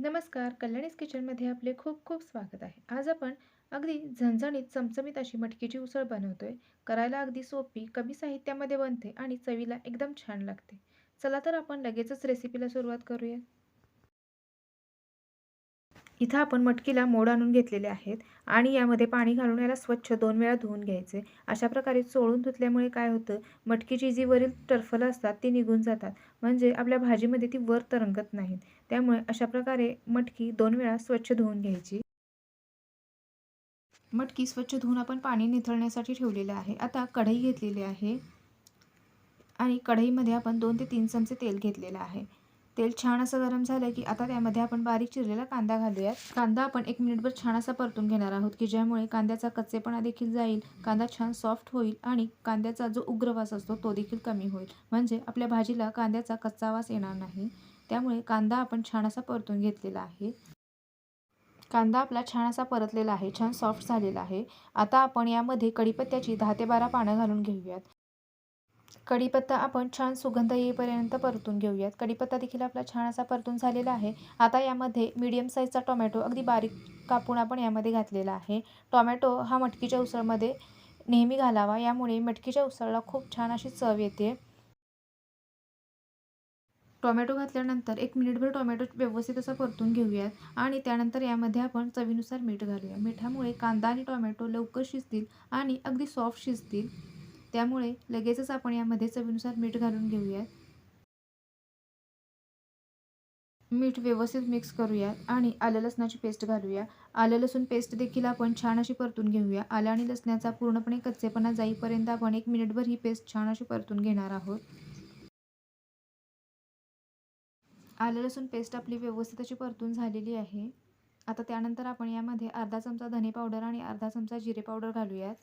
नमस्कार कल्याणीस किचनमध्ये आपले खूप खूप स्वागत आहे. आज आपण अगदी झणझणीत चमचमीत अशी मटकीची उसळ बनवतोय. करायला अगदी सोपी कमी साहित्यामध्ये बनते आणि चवीला एकदम छान लागते. चला तर आपण लगेचच रेसिपीला सुरुवात करूया इथं आपण मटकीला मोड आणून घेतलेले आहेत आणि यामध्ये पाणी घालून याला स्वच्छ दोन वेळा धुवून घ्यायचे. अशा प्रकारे चोळून धुतल्यामुळे काय होतं? मटकीची जी वरील टरफलं असतात ती निघून जातात. म्हणजे आपल्या भाजीमध्ये ती वर तरंगत नाहीत. त्यामुळे अशा प्रकारे मटकी दोन वेळा स्वच्छ धुवून घ्यायची. मटकी स्वच्छ धुवून आपण पाणी निथळण्यासाठी ठेवलेलं आहे. आता कढई घेतलेली आहे आणि कढईमध्ये आपण दोन ते तीन चमचे तेल घेतलेलं आहे. तेल छान असं गरम झालं की आता त्यामध्ये आपण बारीक चिरलेला कांदा घालूयात. कांदा आपण एक मिनिटभर छान असा परतून घेणार आहोत की ज्यामुळे कांद्याचा कच्चेपणा देखील जाईल कांदा छान सॉफ्ट होईल आणि कांद्याचा जो उग्रवास असतो तो देखील कमी होईल. म्हणजे आपल्या भाजीला कांद्याचा कच्चा वास येणार नाही. त्यामुळे कांदा आपण छान असा परतून घेतलेला आहे. कांदा आपला छान असा परतलेला आहे छान सॉफ्ट झालेला आहे. आता आपण यामध्ये कढीपत्त्याची दहा ते बारा पानं घालून घेऊयात. कढीपत्ता आपण छान सुगंध येईपर्यंत परतून घेऊयात. कढीपत्ता देखील आपला छान असा परतून झालेला आहे. आता यामध्ये मीडियम साईजचा टोमॅटो अगदी बारीक कापून आपण यामध्ये घातलेला आहे. टोमॅटो हा मटकीच्या उसळमध्ये नेहमी घालावा. यामुळे मटकीच्या उसळला खूप छान अशी चव येते. टोमॅटो घातल्यानंतर एक मिनिटभर टोमॅटो व्यवस्थित असं परतून घेऊयात आणि त्यानंतर यामध्ये आपण चवीनुसार मीठ घालूया. मिठामुळे कांदा आणि टोमॅटो लवकर शिजतील आणि अगदी सॉफ्ट शिजतील. त्यामुळे लगेचच आपण यामध्ये चवीनुसार मीठ घालून घेऊयात. मीठ व्यवस्थित मिक्स करूयात आणि आलं लसणाची पेस्ट घालूया. आलं लसूण पेस्ट देखील आपण छान अशी परतून घेऊया. आलं आणि लसण्याचा पूर्णपणे कच्चेपणा जाईपर्यंत आपण एक मिनिटभर ही पेस्ट छान अशी परतून घेणार आहोत. आलं लसूण पेस्ट आपली व्यवस्थित अशी परतून झालेली आहे. आता त्यानंतर आपण यामध्ये अर्धा चमचा धने पावडर आणि अर्धा चमचा जिरे पावडर घालूयात.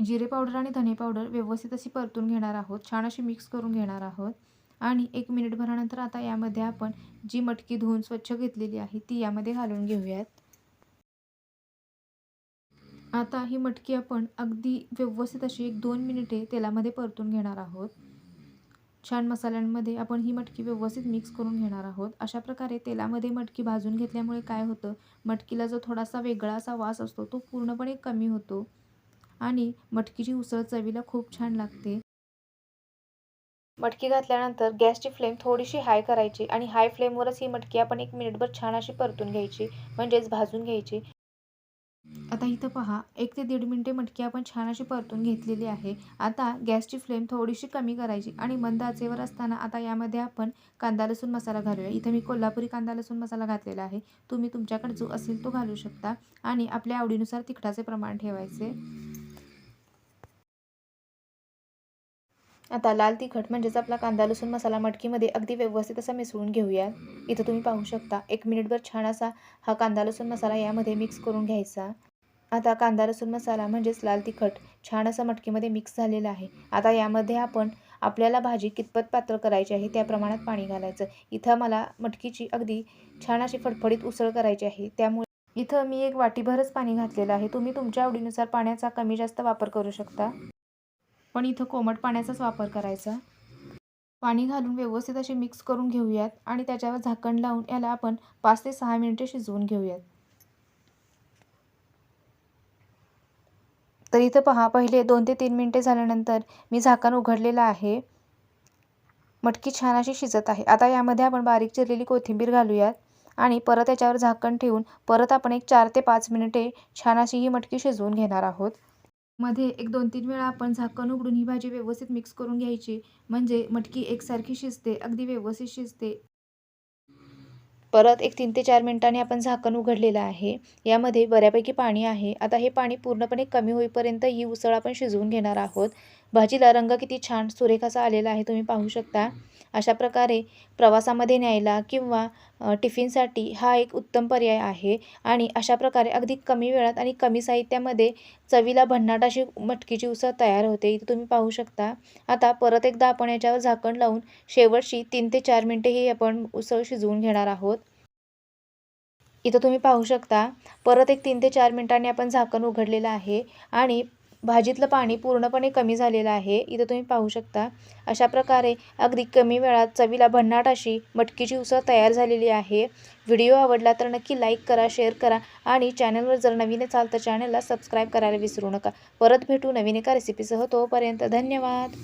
जिरे पावडर आणि धने पावडर व्यवस्थित अशी परतून घेणार आहोत. छान अशी मिक्स करून घेणार आहोत. आणि एक मिनिटभरानंतर आता यामध्ये आपण जी मटकी धुवून स्वच्छ घेतलेली आहे ती यामध्ये घालून घेऊयात. आता ही मटकी आपण अगदी व्यवस्थित अशी एक दोन मिनिटे तेलामध्ये परतून घेणार आहोत. छान मसाल्यांमध्ये आपण ही मटकी व्यवस्थित मिक्स करून घेणार आहोत. अशा प्रकारे तेलामध्ये मटकी भाजून घेतल्यामुळे काय होतं मटकीला जो थोडासा वेगळा असा वास असतो तो पूर्णपणे कमी होतो. आणि मटकीची उसळ चवीला खूप छान लागते. मटकी घातल्यानंतर गॅसची फ्लेम थोडीशी हाय करायची आणि हाय फ्लेमवरच ही मटकी आपण एक मिनिटभर छान अशी परतून घ्यायची म्हणजेच भाजून घ्यायची. आता इथं पहा एक ते दीड मिनटे मटकी आपण छान अशी परतून घेतलेली आहे. आता गॅसची फ्लेम थोडीशी कमी करायची आणि मंद आचेवर असताना आता यामध्ये आपण कांदा लसूण मसाला घालूया. इथं मी कोल्हापुरी कांदा लसूण मसाला घातलेला आहे. तुम्ही तुमच्याकडे जो असेल तो घालू शकता आणि आपल्या आवडीनुसार तिखटाचे प्रमाण ठेवायचे. आता लाल तिखट म्हणजेच आपला कांदा लसूण मसाला मटकीमध्ये अगदी व्यवस्थित असा मिसळून घेऊया. इथं तुम्ही पाहू शकता एक मिनिटभर छान असा हा कांदा लसूण मसाला यामध्ये मिक्स करून घ्यायचा. आता कांदा लसूण मसाला म्हणजेच लाल तिखट छान असा मटकीमध्ये मिक्स झालेला आहे. आता यामध्ये आपण आपल्याला भाजी कितपत पातळ करायची आहे त्या प्रमाणात पाणी घालायचं. इथं मला मटकीची अगदी छान अशी फडफडीत उसळ करायची आहे. त्यामुळे इथं मी एक वाटीभरच पाणी घातलेलं आहे. तुम्ही तुमच्या आवडीनुसार पाण्याचा कमी जास्त वापर करू शकता. पण इथं कोमट पाण्याचाच वापर करायचा. पाणी घालून व्यवस्थित असे मिक्स करून घेऊयात आणि त्याच्यावर झाकण लावून याला आपण पाच ते सहा मिनिटे शिजवून घेऊयात. तर इथं पहा पहिले दोन ते तीन मिनटे झाल्यानंतर मी झाकण उघडलेलं आहे. मटकी छान अशी शिजत आहे. आता यामध्ये आपण बारीक चिरलेली कोथिंबीर घालूयात आणि परत याच्यावर झाकण ठेवून परत आपण एक चार ते पाच मिनिटे छान अशी ही मटकी शिजवून घेणार आहोत. मध्ये एक दोन तीन वेळा आपण झाकण उघडून ही भाजी व्यवस्थित मिक्स करून घ्यायची. म्हणजे मटकी एकसारखी शिजते अगदी व्यवस्थित शिजते. परत एक तीन ते चार मिनिटांनी आपण झाकण उघडलेलं आहे. यामध्ये बऱ्यापैकी पाणी आहे. आता हे पाणी पूर्णपणे कमी होईपर्यंत ही उसळ आपण शिजवून घेणार आहोत. भाजीला रंग किती छान सुरेख असा आलेला आहे तुम्ही पाहू शकता. अशा प्रकारे प्रवासामध्ये न्यायला किंवा टिफिनसाठी हा एक उत्तम पर्याय आहे. आणि अशा प्रकारे अगदी कमी वेळात आणि कमी साहित्यामध्ये चवीला भन्नाट अशी मटकीची उसळ तयार होते. इथे तुम्ही पाहू शकता. आता परत एकदा आपण याच्यावर झाकण लावून शेवटची तीन ते चार मिनटे ही आपण उसळ शिजवून घेणार आहोत. इथं तुम्ही पाहू शकता परत एक तीन ते चार मिनटांनी आपण झाकण उघडलेलं आहे. आणि भाजीतलं पाणी पूर्णपणे कमी झालेलं आहे. इथं तुम्ही पाहू शकता अशा प्रकारे अगदी कमी वेळात चवीला भन्नाट अशी मटकीची उसळ तयार झालेली आहे. व्हिडिओ आवडला तर नक्की लाईक करा शेअर करा आणि चॅनलवर जर नवीन असाल तर चॅनलला सबस्क्राईब करायला विसरू नका. परत भेटू नवीन एका रेसिपीसह तोपर्यंत धन्यवाद.